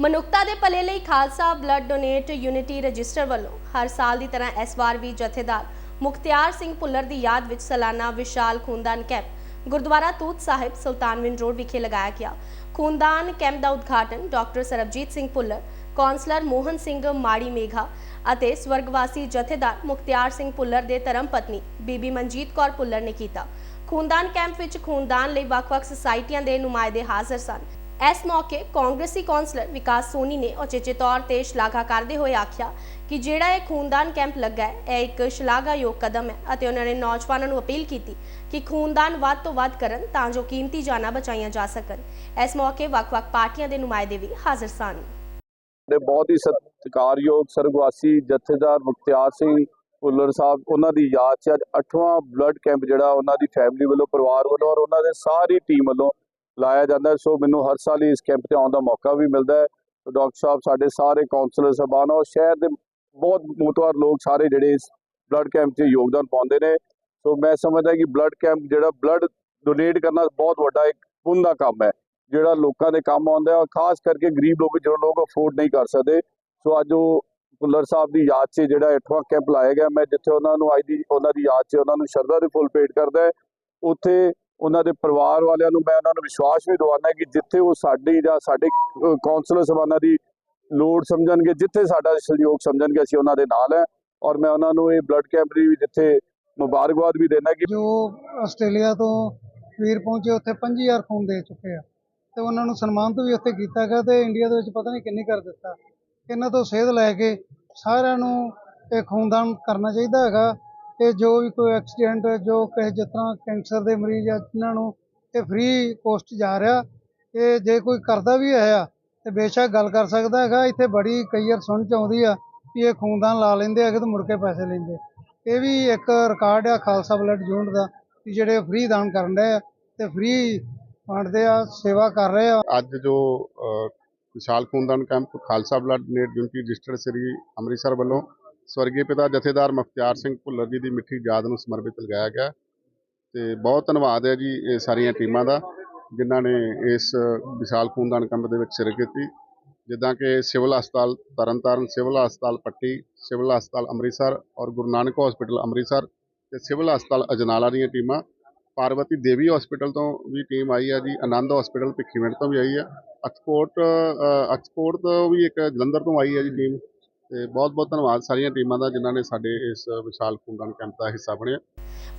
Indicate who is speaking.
Speaker 1: ਮਨੁੱਖਤਾ ਦੇ ਭਲੇ ਲਈ Khalsa blood donate unity register ਵੱਲੋਂ ਹਰ ਸਾਲ ਦੀ ਤਰ੍ਹਾਂ ਇਸ ਵਾਰ ਵੀ ਜਥੇਦਾਰ ਮੁਖਤਿਆਰ ਸਿੰਘ ਭੁੱਲਰ ਦੀ ਯਾਦ ਵਿੱਚ ਸਾਲਾਨਾ ਵਿਸ਼ਾਲ ਖੂਨਦਾਨ ਕੈਂਪ ਗੁਰਦੁਆਰਾ ਤੂਤ ਸਾਹਿਬ ਸੁਲਤਾਨਵਿੰਡ ਰੋਡ ਵਿਖੇ ਲਗਾਇਆ ਗਿਆ। ਖੂਨਦਾਨ ਕੈਂਪ ਦਾ ਉਦਘਾਟਨ ਡਾਕਟਰ ਸਰਬਜੀਤ ਸਿੰਘ ਭੁੱਲਰ, ਕੌਂਸਲਰ ਮੋਹਨ ਸਿੰਘ ਮਾੜੀ ਮੇਘਾ ਅਤੇ ਸਵਰਗਵਾਸੀ ਜਥੇਦਾਰ ਮੁਖਤਿਆਰ ਸਿੰਘ ਭੁੱਲਰ ਦੇ ਧਰਮ ਪਤਨੀ ਬੀਬੀ ਮਨਜੀਤ ਕੌਰ ਭੁੱਲਰ ਨੇ ਕੀਤਾ। ਖੂਨਦਾਨ ਕੈਂਪ ਵਿੱਚ ਖੂਨਦਾਨ ਲਈ ਵੱਖ-ਵੱਖ ਸੁਸਾਇਟੀਆਂ ਦੇ ਨੁਮਾਇੰਦੇ ਹਾਜ਼ਰ ਸਨ। ਇਸ ਮੌਕੇ ਕਾਂਗਰਸੀ ਕੌਂਸਲਰ ਵਿਕਾਸ ਸੋਨੀ ਨੇ ਉਚੇਚੇ ਤੌਰ ਤੇ ਸ਼ਲਾਘਾ ਕਰਦੇ ਹੋਏ ਆਖਿਆ ਕਿ ਜਿਹੜਾ ਇਹ ਖੂਨਦਾਨ ਕੈਂਪ ਲੱਗਾ ਹੈ, ਇਹ ਇੱਕ ਸ਼ਲਾਘਾਯੋਗ ਕਦਮ ਹੈ ਅਤੇ ਉਹਨਾਂ ਨੇ ਨੌਜਵਾਨਾਂ ਨੂੰ ਅਪੀਲ ਕੀਤੀ ਕਿ ਖੂਨਦਾਨ ਵੱਧ ਤੋਂ ਵੱਧ ਕਰਨ ਤਾਂ ਜੋ ਕੀਮਤੀ ਜਾਨਾਂ ਬਚਾਈਆਂ ਜਾ ਸਕਣ। ਇਸ ਮੌਕੇ ਵੱਖ-ਵੱਖ ਪਾਰਟੀਆਂ ਦੇ ਨੁਮਾਇੰਦੇ ਵੀ ਹਾਜ਼ਰ ਸਨ।
Speaker 2: ਦੇ ਬਹੁਤ ਹੀ ਸਤਿਕਾਰਯੋਗ ਸਰਗਵਾਸੀ ਜਥੇਦਾਰ ਮੁਖਤਿਆਰ ਸਿੰਘ ਭੁੱਲਰ ਸਾਹਿਬ, ਉਹਨਾਂ ਦੀ ਯਾਦ 'ਚ ਅੱਜ 8ਵਾਂ ਬਲੱਡ ਕੈਂਪ ਜਿਹੜਾ ਉਹਨਾਂ ਦੀ ਫੈਮਿਲੀ ਵੱਲੋਂ, ਪਰਿਵਾਰ ਵੱਲੋਂ ਔਰ ਉਹਨਾਂ ਦੇ ਸਾਰੀ ਟੀਮ ਵੱਲੋਂ ਲਾਇਆ ਜਾਂਦਾ ਸੋ ਮੈਨੂੰ ਹਰ ਸਾਲ ਹੀ ਇਸ ਕੈਂਪ ਤੇ ਆਉਣ ਦਾ ਮੌਕਾ ਵੀ ਮਿਲਦਾ ਹੈ। ਡਾਕਟਰ ਸਾਹਿਬ, ਸਾਡੇ ਸਾਰੇ ਕਾਉਂਸਲਰ ਸਭਾਨ ਔਰ ਸ਼ਹਿਰ ਦੇ ਬਹੁਤ ਮੋਤਵਾਰ ਲੋਕ ਸਾਰੇ ਜਿਹੜੇ ਇਸ ਬਲੱਡ ਕੈਂਪ 'ਚ ਯੋਗਦਾਨ ਪਾਉਂਦੇ ਨੇ। ਸੋ ਮੈਂ ਸਮਝਦਾ ਕਿ ਬਲੱਡ ਕੈਂਪ ਜਿਹੜਾ ਬਲੱਡ ਡੋਨੇਟ ਕਰਨਾ ਬਹੁਤ ਵੱਡਾ ਇੱਕ ਪੁੰਨ ਦਾ ਕੰਮ ਹੈ। ਜਿਹੜਾ ਲੋਕਾਂ ਦੇ ਕੰਮ ਆਉਂਦਾ ਹੈ ਔਰ ਖਾਸ ਕਰਕੇ ਗਰੀਬ ਲੋਕ ਜਿਹੜੇ ਲੋਕ ਅਫੋਰਡ ਨਹੀਂ ਕਰ ਸਕਦੇ। ਸੋ ਅੱਜ ਉਹ ਭੁੱਲਰ ਸਾਹਿਬ ਦੀ ਯਾਦ 'ਚ ਜਿਹੜਾ 8ਵਾਂ ਕੈਂਪ ਲਾਇਆ ਗਿਆ। ਮੈਂ ਜਿੱਥੇ ਉਹਨਾਂ ਨੂੰ ਅੱਜ ਦੀ, ਉਹਨਾਂ ਦੀ ਯਾਦ 'ਚ ਉਹਨਾਂ ਨੂੰ ਸ਼ਰਧਾ ਦੇ ਫੁੱਲ ਭੇਟ ਕਰਦਾ ਉੱਥੇ ਉਹਨਾਂ ਦੇ ਪਰਿਵਾਰ ਵਾਲਿਆਂ ਨੂੰ ਮੈਂ ਉਹਨਾਂ ਨੂੰ ਵਿਸ਼ਵਾਸ ਵੀ ਦਿਵਾਉਣਾ ਕਿ ਜਿੱਥੇ ਉਹ ਸਾਡੀ ਜਾਂ ਸਾਡੇ ਕਾਉਂਸਲਰ ਸਭਾਨਾਂ ਦੀ ਲੋੜ ਸਮਝਣਗੇ, ਜਿੱਥੇ ਸਾਡਾ ਸਹਿਯੋਗ ਸਮਝਣਗੇ, ਅਸੀਂ ਉਹਨਾਂ ਦੇ ਨਾਲ ਹੈ। ਔਰ ਮੈਂ ਉਹਨਾਂ ਨੂੰ ਇਹ ਬਲੱਡ ਕੈਂਪ ਦੀ ਵੀ ਜਿੱਥੇ ਮੁਬਾਰਕਬਾਦ ਵੀ ਦੇਣਾ ਕਿ
Speaker 3: ਜੋ ਆਸਟ੍ਰੇਲੀਆ ਤੋਂ ਵੀਰ ਪਹੁੰਚੇ, ਉੱਥੇ 5000 ਖੂਨ ਦੇ ਚੁੱਕੇ ਆ। ਤੇ ਉਹਨਾਂ ਨੂੰ ਸਨਮਾਨਿਤ ਵੀ ਉੱਥੇ ਕੀਤਾ ਗਿਆ ਤੇ ਇੰਡੀਆ ਦੇ ਵਿੱਚ ਪਤਾ ਨਹੀਂ ਕਿੰਨੀ ਕਰ ਦਿੱਤਾ। ਇਹਨਾਂ ਤੋਂ ਸੇਧ ਲੈ ਕੇ ਸਾਰਿਆਂ ਨੂੰ ਇਹ ਖੂਨਦਾਨ ਕਰਨਾ ਚਾਹੀਦਾ ਹੈਗਾ। ਇਹ ਜੋ ਵੀ ਕੋਈ ਐਕਸੀਡੈਂਟ ਜੋ ਕਿਸੇ ਜਿਸ ਤਰ੍ਹਾਂ ਕੈਂਸਰ ਦੇ ਮਰੀਜ਼ ਆ ਇਹਨਾਂ ਨੂੰ ਇਹ ਫ੍ਰੀ ਕੋਸਟ ਜਾ ਰਿਹਾ, ਇਹ ਜੇ ਕੋਈ ਕਰਦਾ ਵੀ ਹੈ ਤੇ ਬੇਸ਼ੱਕ ਗੱਲ ਕਰ ਸਕਦਾ ਹੈਗਾ, ਇੱਥੇ ਬੜੀ ਕਈ ਵਾਰ ਸੁਣ ਚ ਆਉਂਦੀ ਆ ਕਿ ਇਹ ਖੂਨਦਾਨ ਲਾ ਲੈਂਦੇ ਹੈਗੇ ਤੇ ਮੁੜ ਕੇ ਪੈਸੇ ਲੈਂਦੇ। ਇਹ ਵੀ ਇੱਕ ਰਿਕਾਰਡ ਆ ਖਾਲਸਾ ਬਲੱਡ ਯੂਨਿਟ ਦਾ ਕਿ ਜਿਹੜੇ ਫ੍ਰੀ ਦਾਨ ਕਰਨ ਰਹੇ ਆ ਤੇ ਫ੍ਰੀ ਵੰਡਦੇ ਆ, ਸੇਵਾ ਕਰ ਰਹੇ ਆ।
Speaker 4: ਅੱਜ ਜੋ ਵਿਸ਼ਾਲ ਖੂਨਦਾਨ ਕੈਂਪ ਖਾਲਸਾ ਬਲੱਡ ਨੇਟ ਯੂਨਿਟੀ ਰਜਿਸਟਰਡ ਸ੍ਰੀ ਅੰਮ੍ਰਿਤਸਰ ਵੱਲੋਂ ਸਵਰਗੀ ਪਿਤਾ ਜਥੇਦਾਰ ਮੁਖਤਿਆਰ ਸਿੰਘ ਭੁੱਲਰ ਜੀ ਦੀ ਮਿੱਠੀ ਯਾਦ ਨੂੰ ਸਮਰਪਿਤ ਲਗਾਇਆ ਗਿਆ ਤੇ ਬਹੁਤ ਧੰਨਵਾਦ ਹੈ ਜੀ ਇਹ ਸਾਰੀਆਂ ਟੀਮਾਂ ਦਾ ਜਿਨ੍ਹਾਂ ਨੇ ਇਸ ਵਿਸ਼ਾਲ ਖੂਨਦਾਨ ਕੈਂਪ ਦੇ ਵਿੱਚ ਸ਼ਿਰਕਤ ਕੀਤੀ ਜਿੱਦਾਂ ਕਿ ਸਿਵਲ ਹਸਪਤਾਲ ਤਰਨਤਾਰਨ ਸਿਵਲ ਹਸਪਤਾਲ ਪੱਟੀ ਸਿਵਲ ਹਸਪਤਾਲ ਅੰਮ੍ਰਿਤਸਰ ਔਰ ਗੁਰੂ ਨਾਨਕ ਹਸਪੀਟਲ ਅੰਮ੍ਰਿਤਸਰ ਤੇ ਸਿਵਲ ਹਸਪਤਾਲ ਅਜਨਾਲਾ ਦੀਆਂ ਟੀਮਾਂ। ਪਾਰਵਤੀ ਦੇਵੀ ਹਸਪੀਟਲ ਤੋਂ ਵੀ ਟੀਮ ਆਈ ਹੈ ਜੀ ਆਨੰਦ ਹਸਪੀਟਲ ਭਿੱਖੀਵਿੰਡ ਤੋਂ ਵੀ ਆਈ ਹੈ। ਐਕਸਪੋਰਟ ਅ, ਐਕਸਪੋਰਟ ਤੋਂ ਵੀ ਇੱਕ ਜਲੰਧਰ ਤੋਂ ਆਈ ਹੈ ਜੀ ਟੀਮ। ਤੇ ਬਹੁਤ ਬਹੁਤ ਧੰਨਵਾਦ ਸਾਰੀਆਂ ਟੀਮਾਂ ਦਾ ਜਿਨ੍ਹਾਂ ਨੇ ਸਾਡੇ ਇਸ ਵਿਸ਼ਾਲ ਖੂਨਦਾਨ ਕੈਂਪ ਦਾ ਹਿੱਸਾ ਬਣਿਆ।